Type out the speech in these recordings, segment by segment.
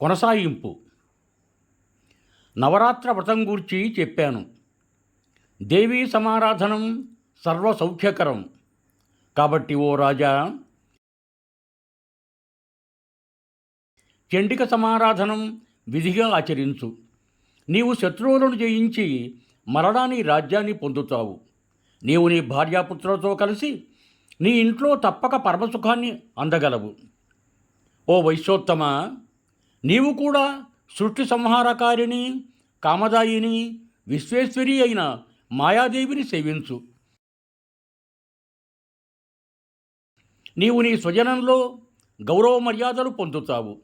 కొనసాగింపు. నవరాత్ర వ్రతం గూర్చి చెప్పాను. దేవీ సమారాధనం సర్వసౌఖ్యకరం. కాబట్టి ఓ రాజా చండిక సమారాధనం విధిగా ఆచరించు. నీవు శత్రువులను జయించి మరణాని రాజ్యాన్ని పొందుతావు. నీవు నీ భార్యాపుత్రులతో కలిసి నీ ఇంట్లో తప్పక పరమసుఖాన్ని అందగలవు. ఓ వైశ్యోత్తమ నీవు కూడా సృష్టి సంహారకారిణి కామదాయిని విశ్వేశ్వరి అయిన మాయాదేవిని సేవించు. నీవు నీ స్వజనంలో గౌరవ మర్యాదలు పొందుతావు.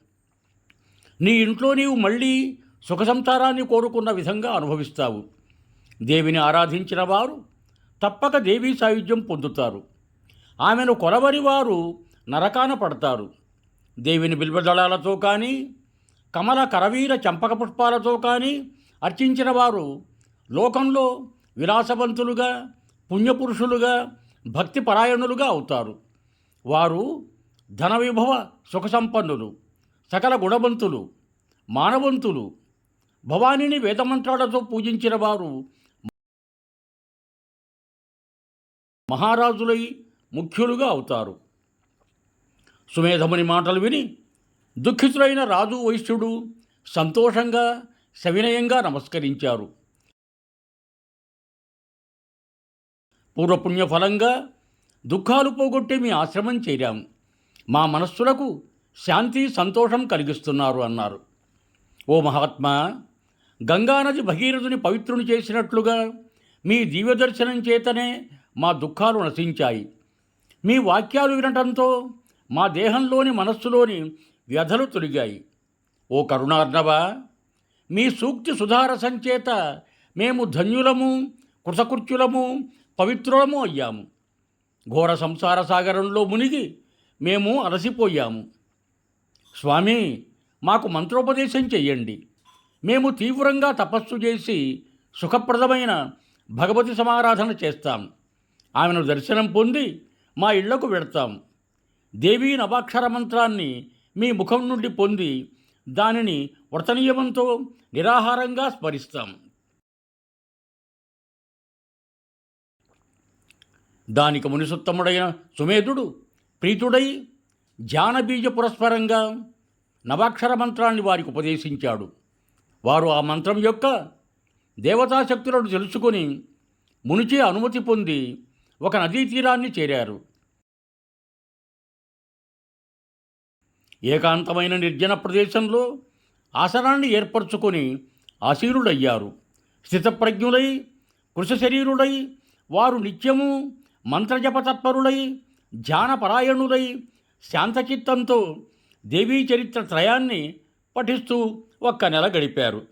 నీ ఇంట్లో నీవు మళ్ళీ సుఖ సంసారాన్ని కోరుకున్న విధంగా అనుభవిస్తావు. దేవిని ఆరాధించిన వారు తప్పక దేవీ సాయుధ్యం పొందుతారు. ఆమెను కొలవరి వారు నరకాన పడతారు. దేవిని బిల్వదళాలతో కానీ కమల కరవీర చంపక పుష్పాలతో కానీ అర్చించిన వారు లోకంలో విలాసవంతులుగా పుణ్యపురుషులుగా భక్తి పరాయణులుగా అవుతారు. వారు ధన విభవ సుఖ సంపన్నులు సకల గుణవంతులు మానవంతులు. భవానీని వేదమంత్రాలతో పూజించిన వారు మహారాజులై ముఖ్యులుగా అవుతారు. సుమేధముని మాటలు విని దుఃఖితులైన రాజు వైశ్యుడు సంతోషంగా సవినయంగా నమస్కరించారు. పూర్వపుణ్య ఫలంగా దుఃఖాలు పోగొట్టి మీ ఆశ్రమం చేరాం. మా మనస్సులకు శాంతి సంతోషం కలిగిస్తున్నారు అన్నారు. ఓ మహాత్మా గంగానది భగీరథుని పవిత్రుని చేసినట్లుగా మీ దివ్యదర్శనం చేతనే మా దుఃఖాలు నశించాయి. మీ వాక్యాలు వినటంతో మా దేహంలోని మనస్సులోని వ్యధలు తొలిగాయి. ఓ కరుణార్ణవ మీ సూక్తి సుధారసం చేత మేము ధన్యులము కృతకృత్యులము పవిత్రులము అయ్యాము. ఘోర సంసార సాగరంలో మునిగి మేము అలసిపోయాము. స్వామి మాకు మంత్రోపదేశం చెయ్యండి. మేము తీవ్రంగా తపస్సు చేసి సుఖప్రదమైన భగవతి సమారాధన చేస్తాం. ఆమెను దర్శనం పొంది మా ఇళ్ళకు వెడతాం దేవీ నవాక్షర మంత్రాన్ని మీ ముఖం నుండి పొంది దానిని వ్రతనియమంతో నిరాహారంగా స్మరిస్తాం. దానికి మునిసుత్తముడైన సుమేధుడు ప్రీతుడై జానబీజ పురస్పరంగా నవాక్షర మంత్రాన్ని వారికి ఉపదేశించాడు. వారు ఆ మంత్రం యొక్క దేవతాశక్తులను తెలుసుకొని మునిచే అనుమతి పొంది ఒక నదీ తీరాన్ని చేరారు. ఏకాంతమైన నిర్జన ప్రదేశంలో ఆసనాన్ని ఏర్పరచుకొని ఆశీరుడయ్యారు స్థితప్రజ్ఞులై కృషశరీరుడై వారు నిత్యము మంత్రజపతత్పరులై ధ్యానపరాయణులై శాంతచిత్తంతో దేవీ చరిత్ర త్రయాన్ని పఠిస్తూ ఒక్క నెల గడిపారు.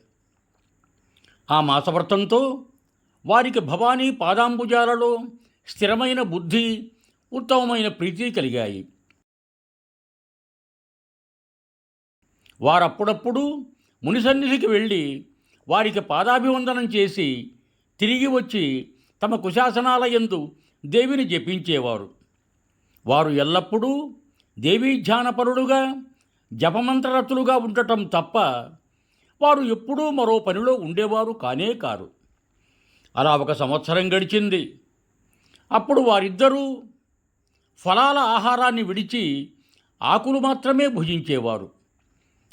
ఆ మాసవ్రతంతో వారికి భవానీ పాదాంబుజాలలో స్థిరమైన బుద్ధి ఉత్తమమైన ప్రీతి కలిగాయి. వారప్పుడప్పుడు మునిసన్నిధికి వెళ్ళి వారికి పాదాభివందనం చేసి తిరిగి వచ్చి తమ కుశాసనాల యందు దేవిని జపించేవారు. వారు ఎల్లప్పుడూ దేవీ ధ్యానపరుడుగా జపమంత్రరతులుగా ఉండటం తప్ప వారు ఎప్పుడూ మరో పనిలో ఉండేవారు కానే కారు. అలా ఒక సంవత్సరం గడిచింది. అప్పుడు వారిద్దరూ ఫలాల ఆహారాన్ని విడిచి ఆకులు మాత్రమే భుజించేవారు.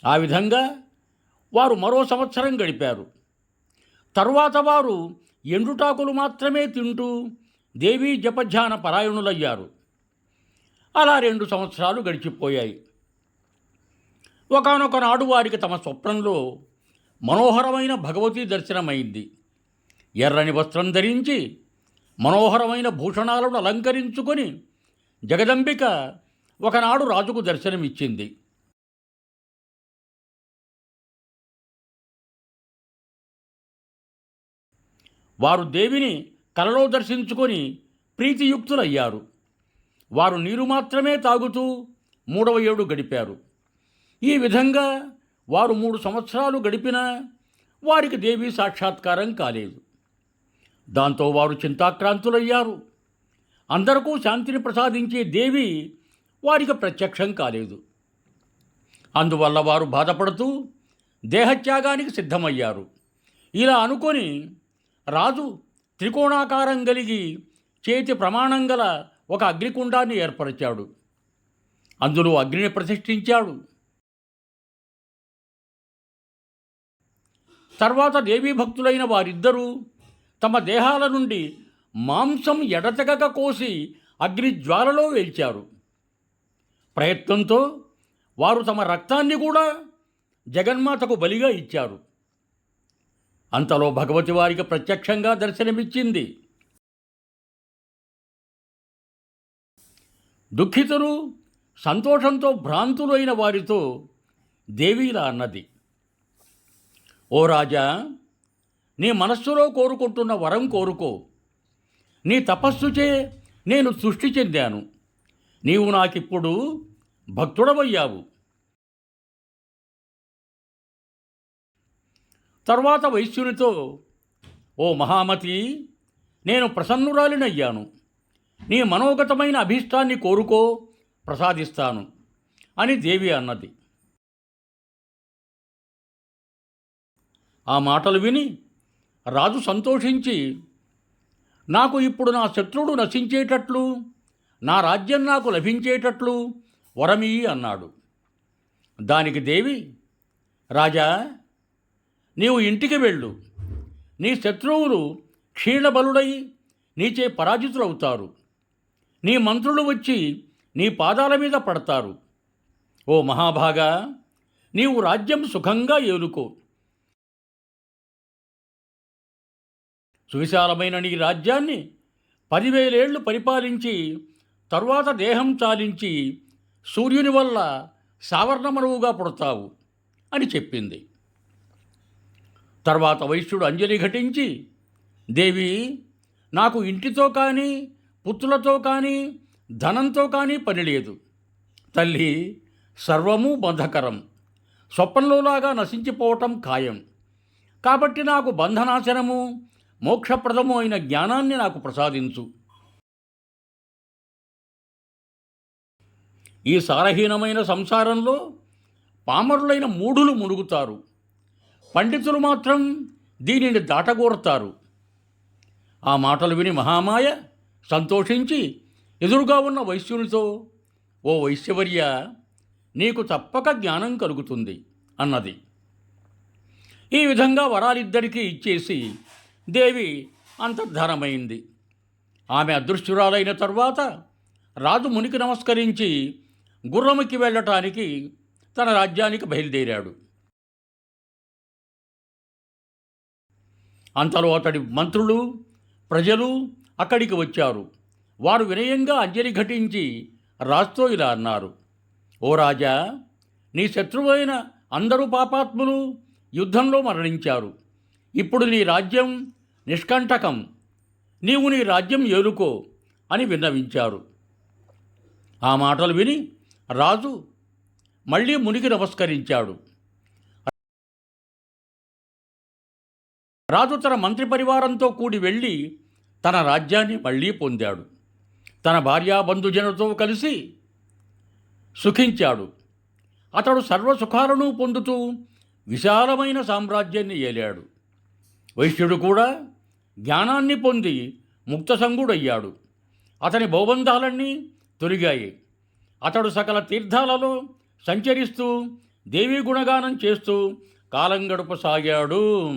ఆ విధంగా వారు మరో సంవత్సరం గడిపారు. తరువాత వారు ఎండుటాకులు మాత్రమే తింటూ దేవీ జపధ్యాన పరాయణులయ్యారు. అలా రెండు సంవత్సరాలు గడిచిపోయాయి. ఒకనొక నాడు వారికి తమ స్వప్నంలో మనోహరమైన భగవతీ దర్శనమైంది. ఎర్రని వస్త్రం ధరించి మనోహరమైన భూషణాలను అలంకరించుకొని జగదంబిక ఒకనాడు రాజుకు దర్శనమిచ్చింది. వారు దేవిని కలలో దర్శించుకొని ప్రీతియుక్తులయ్యారు. వారు నీరు మాత్రమే తాగుతూ మూడవ ఏడు గడిపారు. ఈ విధంగా వారు మూడు సంవత్సరాలు గడిపినా వారికి దేవి సాక్షాత్కారం కాలేదు. దాంతో వారు చింతాక్రాంతులయ్యారు. అందరికూ శాంతిని ప్రసాదించే దేవి వారికి ప్రత్యక్షం కాలేదు. అందువల్ల వారు బాధపడుతూ దేహత్యాగానికి సిద్ధమయ్యారు. ఇలా అనుకొని రాజు త్రికోణాకారం కలిగి చేతి ప్రమాణం గల ఒక అగ్నికుండాన్ని ఏర్పరిచాడు. అందులో అగ్నిని ప్రతిష్ఠించాడు. తర్వాత దేవీ భక్తులైన వారిద్దరూ తమ దేహాల నుండి మాంసం ఎడతెగక కోసి అగ్ని జ్వాలలో వేల్చారు. ప్రయత్నంతో వారు తమ రక్తాన్ని కూడా జగన్మాతకు బలిగా ఇచ్చారు. అంతలో భగవతి వారికి ప్రత్యక్షంగా దర్శనమిచ్చింది. దుఃఖితులు సంతోషంతో భ్రాంతులైన వారితో దేవీలా అన్నది. ఓ రాజా నీ మనస్సులో కోరుకుంటున్న వరం కోరుకో. నీ తపస్సుచే నేను సృష్టి చెందాను. నీవు నాకిప్పుడు భక్తుడవయ్యావు. తర్వాత వైశ్యునితో ఓ మహామతి నేను ప్రసన్నురాలినయ్యాను. నీ మనోగతమైన అభీష్టాన్ని కోరుకో ప్రసాదిస్తాను అని దేవి అన్నది. ఆ మాటలు విని రాజు సంతోషించి నాకు ఇప్పుడు నా శత్రుడు నశించేటట్లు నా రాజ్యం నాకు లభించేటట్లు వరమీ అన్నాడు. దానికి దేవి రాజా నీవు ఇంటికి వెళ్ళు. నీ శత్రువులు క్షీణబలుడై నీచే పరాజితులవుతారు. నీ మంత్రులు వచ్చి నీ పాదాల మీద పడతారు. ఓ మహాభాగా నీవు రాజ్యం సుఖంగా ఏలుకో. సువిశాలమైన నీ రాజ్యాన్ని పదివేలేళ్ళు పరిపాలించి తరువాత దేహం చాలించి సూర్యుని వల్ల సావర్ణమరువుగా పుడతావు అని చెప్పింది. తర్వాత వైశ్యుడు అంజలి ఘటించి దేవి నాకు ఇంటితో కానీ పుత్రులతో కానీ ధనంతో కానీ పని లేదు. తల్లి సర్వము బంధకరం. స్వప్నంలోలాగా నశించిపోవటం ఖాయం. కాబట్టి నాకు బంధనాశనము మోక్షప్రదము అయిన జ్ఞానాన్ని నాకు ప్రసాదించు. ఈ సారహీనమైన సంసారంలో పామరులైన మూఢులు మునుగుతారు. పండితులు మాత్రం దీనిని దాటగోరుతారు. ఆ మాటలు విని మహామాయ సంతోషించి ఎదురుగా ఉన్న వైశ్యునితో ఓ వైశ్యవర్య నీకు తప్పక జ్ఞానం కలుగుతుంది అన్నది. ఈ విధంగా వరాలిద్దరికీ ఇచ్చేసి దేవి అంతర్ధానమైంది. ఆమె అదృశ్యురాలైన తర్వాత రాజు మునికి నమస్కరించి గుర్రముకి వెళ్ళటానికి తన రాజ్యానికి బయలుదేరాడు. అంతలో అతడి మంత్రులు ప్రజలు అక్కడికి వచ్చారు. వారు వినయంగా అంజలి ఘటించి రాజుతో ఇలా అన్నారు. ఓ రాజా నీ శత్రువైన అందరూ పాపాత్ములు యుద్ధంలో మరణించారు. ఇప్పుడు నీ రాజ్యం నిష్కంటకం. నీవు నీ రాజ్యం ఏలుకో అని విన్నవించారు. ఆ మాటలు విని రాజు మళ్ళీ మునికి నమస్కరించాడు. రాజు తన మంత్రి పరివారంతో కూడి వెళ్ళి తన రాజ్యాన్ని మళ్ళీ పొందాడు. తన భార్యా బంధుజనులతో కలిసి సుఖించాడు. అతడు సర్వసుఖాలను పొందుతూ విశాలమైన సామ్రాజ్యాన్ని ఏలాడు. వైశ్యుడు కూడా జ్ఞానాన్ని పొంది ముక్తసంగుడయ్యాడు. అతని బౌబంధాలన్నీ తొలిగాయి. అతడు సకల తీర్థాలలో సంచరిస్తూ దేవీ గుణగానం చేస్తూ కాలం గడపసాగాడు.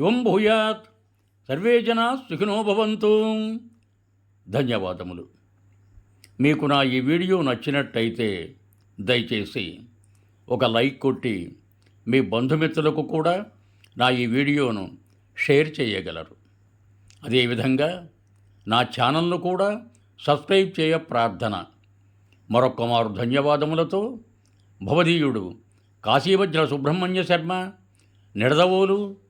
యువం భూయాత్. సర్వే జనా సుఖినో భవంతు. ధన్యవాదములు. మీకు నా ఈ వీడియో నచ్చినట్టయితే దయచేసి ఒక లైక్ కొట్టి మీ బంధుమిత్రులకు కూడా నా ఈ వీడియోను షేర్ చేయగలరు. అదేవిధంగా నా ఛానల్ను కూడా సబ్స్క్రైబ్ చేయ ప్రార్థన. మరొక్క మారు ధన్యవాదములతో భవదీయుడు కాశీవజ్ర సుబ్రహ్మణ్య శర్మ నిడదవోలు